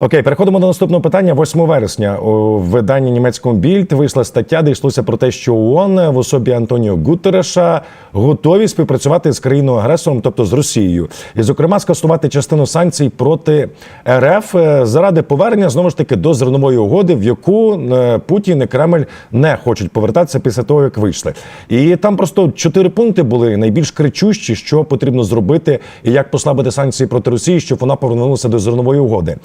Окей, переходимо до наступного питання. 8 вересня у виданні німецькому більд вийшла стаття, де йшлося про те, що ООН в особі Антоніо Гутереша готові співпрацювати з країною агресором, тобто з Росією, і зокрема скасувати частину санкцій проти РФ е, заради повернення знову ж таки до зернової угоди, в яку е, Путін і Кремль не хочуть повертатися після того, як вийшли. І там просто чотири пункти були найбільш кричущі, що потрібно зробити, і як послабити санкції проти Росії, щоб вона повернулася до зернової угоди.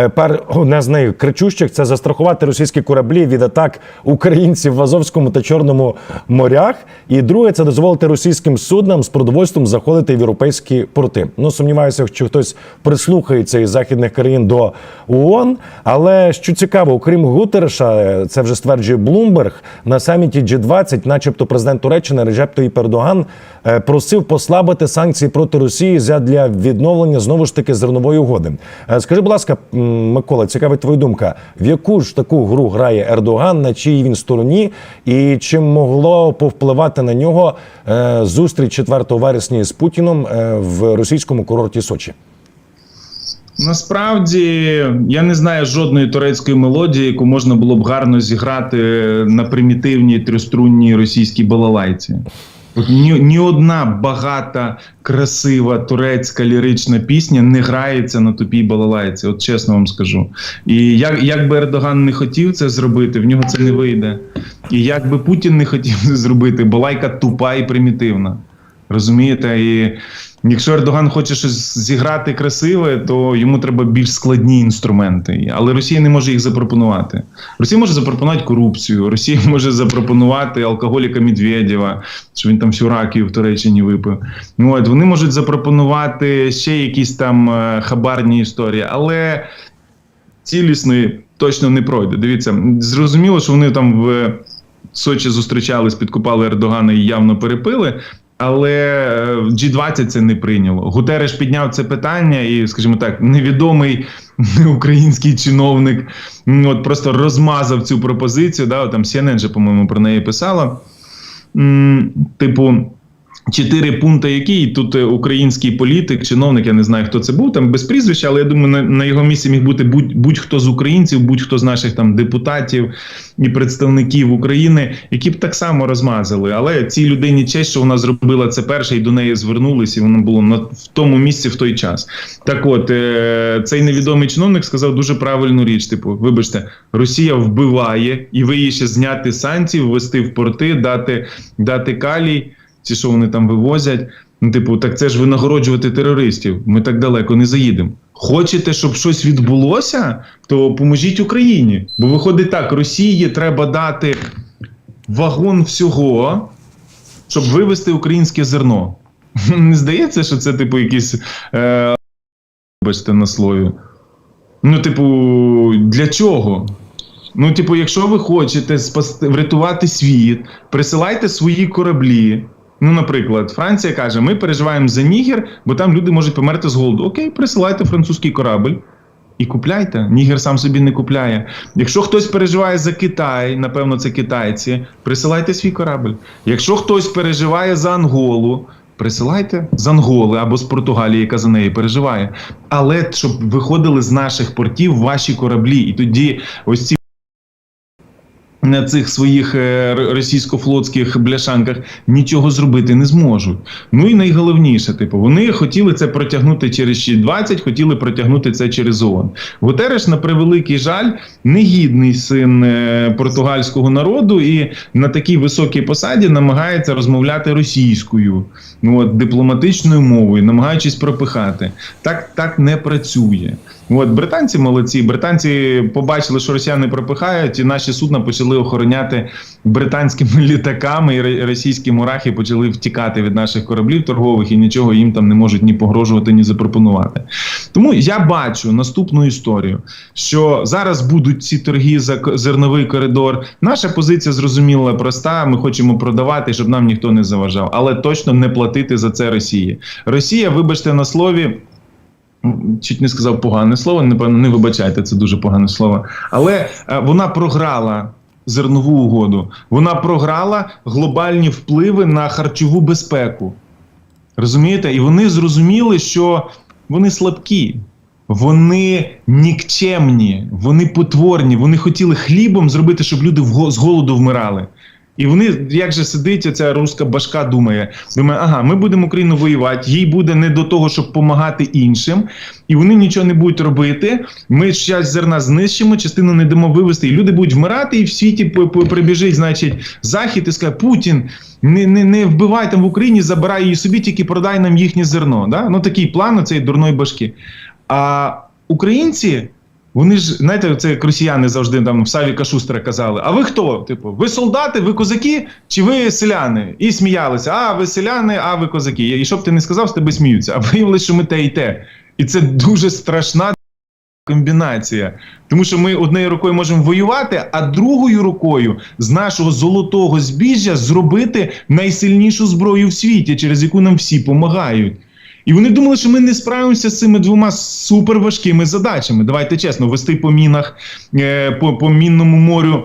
Е, Пер одне з найкричущих це застрахувати російські кораблі від атак українців в Азовському та Чорному морях. І друге це дозволити російським суднам з продовольством заходити в європейські порти. Ну сумніваюся, що хтось прислухається із західних країн до ООН. Але що цікаво, окрім Гутереша, е, це вже стверджує Блумберг на саміті G20, начебто президент Туреччини Реджеп Таїп Ердоган е, просив послабити санкції проти Росії для відновлення знову ж таки зернової угоди. Скажи, будь ласка, Микола, цікавить твоя думка. В яку ж таку гру грає Ердоган, на чиїй він стороні, і чи могло повпливати на нього е, зустріч 4 вересня з Путіном е, в російському курорті Сочі? Насправді я не знаю жодної турецької мелодії, яку можна було б гарно зіграти на примітивній трьохструнній російській балалайці. Ні, ні одна багата, красива турецька лірична пісня не грається на тупій балалайці. От чесно вам скажу. І як, як би Ердоган не хотів це зробити, в нього це не вийде. І як би Путін не хотів це зробити, балайка тупа і примітивна. Розумієте? І якщо Ердоган хоче щось зіграти красиве, то йому треба більш складні інструменти. Але Росія не може їх запропонувати. Росія може запропонувати корупцію, Росія може запропонувати алкоголіка Медведєва, що він там всю ракію в Туреччині випив. Ну, От вони можуть запропонувати ще якісь там е, хабарні історії, але цілісної точно не пройде. Дивіться, зрозуміло, що вони там в Сочі зустрічались, підкупали Ердогана і явно перепили. Але е, G20 це не прийняло. Гутереш підняв це питання, і, скажімо так, невідомий український чиновник от просто розмазав цю пропозицію. Да, от там CNN же, по-моєму, про неї писала. Типу, чотири пункти, які і тут е, український політик, чиновник, я не знаю, хто це був, там без прізвища, але я думаю, на, на його місці міг бути будь- будь-хто з українців, будь-хто з наших там депутатів і представників України, які б так само розмазали. Але цій людині честь, що вона зробила це перше, і до неї звернулись, і воно було на в тому місці в той час. Так, от е, цей невідомий чиновник сказав дуже правильну річ: типу, вибачте, Росія вбиває, і ви її ще зняти санкції, ввести в порти, дати, дати калій. Ці, що вони там вивозять. Ну, типу, так це ж винагороджувати терористів. Ми так далеко не заїдемо. Хочете, щоб щось відбулося, то поможіть Україні. Бо виходить так: Росії треба дати вагон всього, щоб вивезти українське зерно. Не здається, що це, типу, якісь е, на слові. Ну, типу, для чого? Ну, типу, якщо ви хочете спасти, врятувати світ, присилайте свої кораблі. Ну, наприклад, Франція каже: ми переживаємо за Нігер, бо там люди можуть померти з голоду. Окей, присилайте французький корабль. І купляйте. Нігер сам собі не купляє. Якщо хтось переживає за Китай, напевно, це китайці, присилайте свій корабль. Якщо хтось переживає за Анголу, присилайте з Анголи або з Португалії, яка за неї переживає. Але щоб виходили з наших портів ваші кораблі, і тоді ось ці. На цих своїх е, російсько-флотських бляшанках нічого зробити не зможуть. Ну і найголовніше, типу, вони хотіли це протягнути через G20, хотіли протягнути це через ООН. Гутереш, на превеликий жаль, негідний син е, португальського народу і на такій високій посаді намагається розмовляти російською, ну от дипломатичною мовою, намагаючись пропихати. Так, так не працює. От британці молодці. Британці побачили, що росіяни пропихають, і наші судна почали охороняти британськими літаками, і російські мурахи почали втікати від наших кораблів торгових і нічого їм там не можуть ні погрожувати, ні запропонувати. Тому я бачу наступну історію, що зараз будуть ці торги за зерновий коридор. Наша позиція зрозуміла проста. Ми хочемо продавати, щоб нам ніхто не заважав, але точно не платити за це Росії. Росія, вибачте на слові. Чуть не сказав погане слово, напевно, не вибачайте, це дуже погане слово. Але е, вона програла зернову угоду. Вона програла глобальні впливи на харчову безпеку. Розумієте? І вони зрозуміли, що вони слабкі. вони нікчемні, вони потворні, вони хотіли хлібом зробити, щоб люди з голоду вмирали. І вони, як же сидить оця руська башка, думає, думає, ага, ми будемо Україну воювати, їй буде не до того, щоб допомагати іншим, і вони нічого не будуть робити. Ми часть зерна знищимо, частину не дамо вивезти, і люди будуть вмирати, і в світі прибіжить, значить, захід і скаже, Путін, не, не, не вбивай там в Україні, забирай її собі, тільки продай нам їхнє зерно. Да? Ну такий план у цієї дурної башки. А українці. Вони ж, знаєте, це як росіяни завжди там в Савіка Шустера казали: А ви хто? Типу, ви солдати, ви козаки, чи ви селяни? І сміялися: А, ви селяни, а ви козаки. І що б ти не сказав, з тебе сміються. А виявилося, що ми те і те. І це дуже страшна комбінація. Тому що ми однією рукою можемо воювати, а другою рукою з нашого золотого збіжжя зробити найсильнішу зброю в світі, через яку нам всі допомагають. І вони думали, що ми не справимося з цими двома суперважкими задачами. Давайте чесно, вести по мінах, е, по, по мінному морю.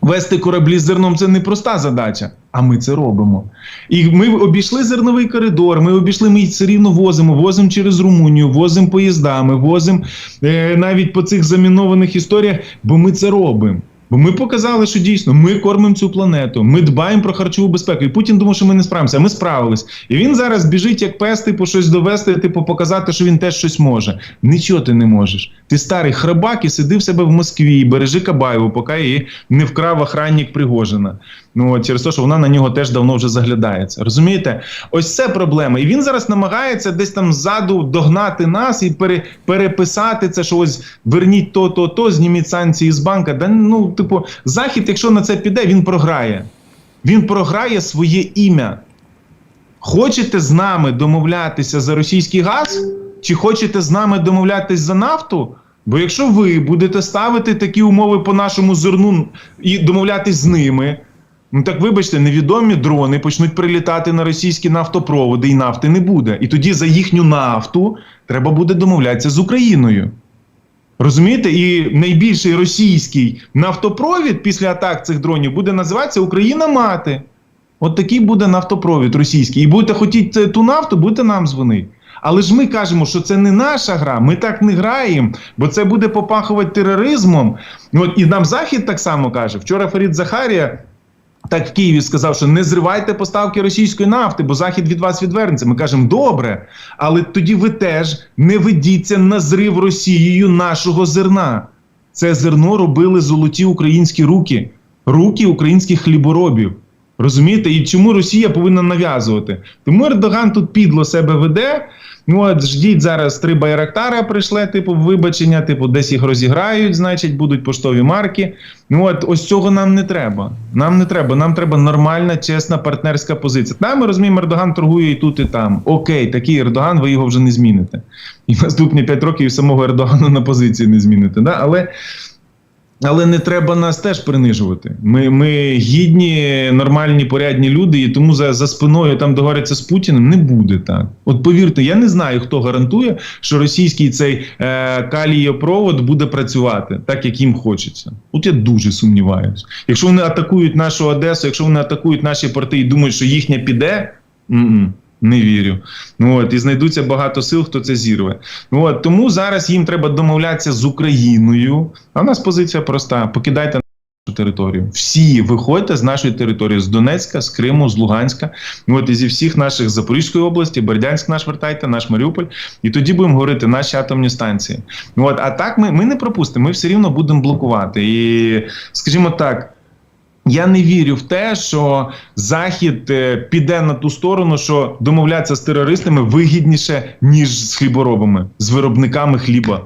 Вести кораблі з зерном це не проста задача, а ми це робимо. І ми обійшли зерновий коридор. Ми обійшли, ми все рівно возимо, возимо через Румунію, возимо поїздами, возимо е, навіть по цих замінованих історіях, бо ми це робимо. Бо ми показали, що дійсно ми кормимо цю планету, ми дбаємо про харчову безпеку. І Путін думав, що ми не справимося. Ми справились. І він зараз біжить як пес, типу, щось довести, типу, показати, що він теж щось може. Нічого ти не можеш. Ти старий храбак і сиди в себе в Москві, і бережи Кабаєву, поки її не вкрав охранник Пригожина. Ну через те, що вона на нього теж давно вже заглядається. Розумієте? Ось це проблема. І він зараз намагається десь там ззаду догнати нас і пере, переписати це, що ось верніть то, то, то, зніміть санкції з банка. Да, ну, типу, захід, якщо на це піде, він програє. Він програє своє ім'я. Хочете з нами домовлятися за російський газ? Чи хочете з нами домовлятися за нафту? Бо якщо ви будете ставити такі умови по нашому зерну і домовлятись з ними, ну так вибачте, невідомі дрони почнуть прилітати на російські нафтопроводи, і нафти не буде. І тоді за їхню нафту треба буде домовлятися з Україною. Розумієте? І найбільший російський нафтопровід після атак цих дронів буде називатися Україна Мати. От такий буде нафтопровід російський. І будете хотіти ту нафту, будете нам дзвонити. Але ж ми кажемо, що це не наша гра, ми так не граємо, бо це буде попахувати тероризмом. От, і нам Захід так само каже. Вчора Фарід Захарія так в Києві сказав, що не зривайте поставки російської нафти, бо Захід від вас відвернеться. Ми кажемо, добре, але тоді ви теж не ведіться на зрив Росією нашого зерна. Це зерно робили золоті українські руки, руки українських хліборобів. Розумієте, і чому Росія повинна нав'язувати? Тому Ердоган тут підло себе веде. Ну от ждіть зараз три байрактара прийшле, типу, вибачення, типу, десь їх розіграють, значить, будуть поштові марки. Ну от ось цього нам не треба. Нам не треба. Нам треба нормальна, чесна партнерська позиція. Там ми розуміємо, Ердоган торгує і тут, і там. Окей, такий Ердоган, ви його вже не зміните. І наступні 5 років самого Ердогана на позиції не зміните. Да? Але. Але не треба нас теж принижувати. Ми ми гідні, нормальні, порядні люди, і тому за за спиною там договориться з Путіним не буде так. От повірте, я не знаю, хто гарантує, що російський цей е, калієпровод буде працювати так, як їм хочеться. От я дуже сумніваюся. Якщо вони атакують нашу Одесу, якщо вони атакують наші порти і думають, що їхня піде. м-м, не вірю. Ну от і знайдуться багато сил, хто це зірве. Ну от тому зараз їм треба домовлятися з Україною. А в нас позиція проста: покидайте нашу територію. Всі виходьте з нашої території з Донецька, з Криму, з Луганська. Ну от і зі всіх наших Запорізької області, Бердянськ наш вертайте, наш Маріуполь. І тоді будемо говорити наші атомні станції. Ну от, а так ми, ми не пропустимо. Ми все рівно будемо блокувати. І скажімо так. Я не вірю в те, що Захід е, піде на ту сторону, що домовлятися з терористами вигідніше, ніж з хліборобами, з виробниками хліба.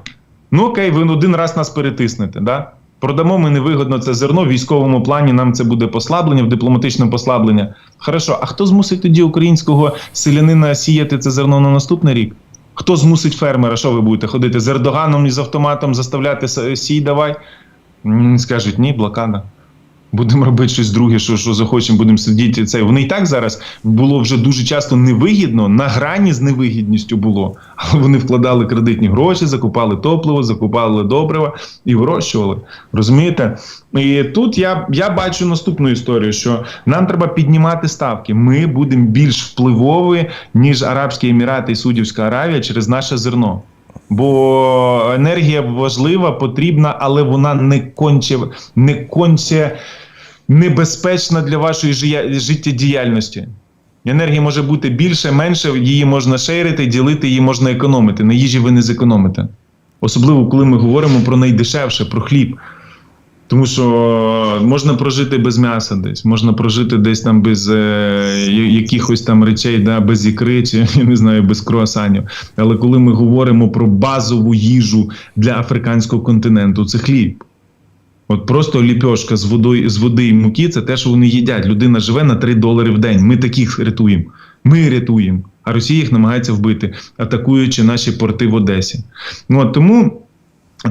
Ну окей, ви один раз нас перетиснете. Да? Продамо ми невигодно це зерно в військовому плані. Нам це буде послаблення, в дипломатичному послаблення. Хорошо, а хто змусить тоді українського селянина сіяти це зерно на наступний рік? Хто змусить фермера? Що ви будете ходити з Ердоганом і з автоматом заставляти сій давай? Скажуть, ні, блокада. Будемо робити щось друге, що, що захочемо, будемо сидіти. Це вони і так зараз було вже дуже часто невигідно, на грані з невигідністю було. Але вони вкладали кредитні гроші, закупали топливо, закупали добрива і вирощували. Розумієте? І тут я, я бачу наступну історію: що нам треба піднімати ставки. Ми будемо більш впливові, ніж Арабські Емірати і Судівська Аравія через наше зерно. бо енергія важлива, потрібна, але вона не конче, не конче небезпечна для вашої життєдіяльності. Енергії може бути більше, менше, її можна шейрити, ділити, її можна економити. На їжі ви не зекономите. Особливо, коли ми говоримо про найдешевше, про хліб. Тому що можна прожити без м'яса десь, можна прожити десь там без е, якихось там речей, да, без ікри, чи я не знаю, без круасанів. Але коли ми говоримо про базову їжу для африканського континенту, це хліб. От просто ліпьошка з водою з води і муки це те, що вони їдять. Людина живе на 3 долари в день. Ми таких рятуємо. Ми рятуємо. А Росія їх намагається вбити, атакуючи наші порти в Одесі. Ну, от, тому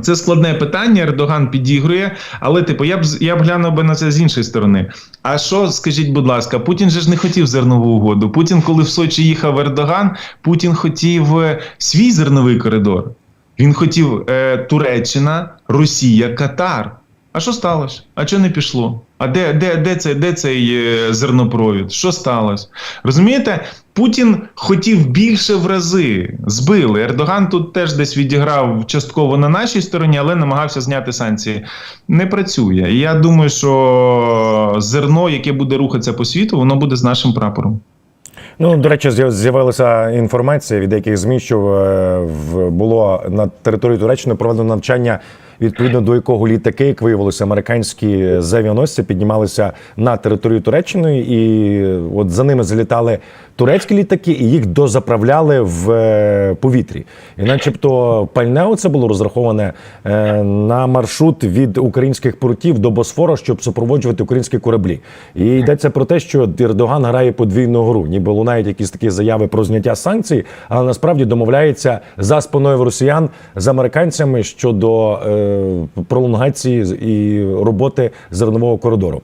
це складне питання. Ердоган підігрує, але типу, я б я б глянув би на це з іншої сторони. А що, скажіть, будь ласка, Путін же ж не хотів зернову угоду. Путін, коли в Сочі їхав Ердоган, Путін хотів е, свій зерновий коридор. Він хотів е, Туреччина, Росія, Катар. А що сталося? А чого не пішло? А де, де, де, цей, де цей е, зернопровід? Що сталося? Розумієте, Путін хотів більше в рази. Збили. Ердоган тут теж десь відіграв частково на нашій стороні, але намагався зняти санкції. Не працює. І я думаю, що зерно, яке буде рухатися по світу, воно буде з нашим прапором. Ну, до речі, з'явилася інформація від деяких ЗМІ, що е, було на території Туреччини проведено навчання, відповідно до якого літаки, як виявилося, американські завіаносці піднімалися на територію Туреччини, і от за ними залітали турецькі літаки, і їх дозаправляли в е, повітрі. І начебто пальне це було розраховане е, на маршрут від українських портів до Босфора, щоб супроводжувати українські кораблі. І йдеться про те, що Ердоган грає подвійну гру, ніби лунають якісь такі заяви про зняття санкцій, але насправді домовляється за спиною росіян з американцями щодо е, пролонгації і роботи зернового коридору.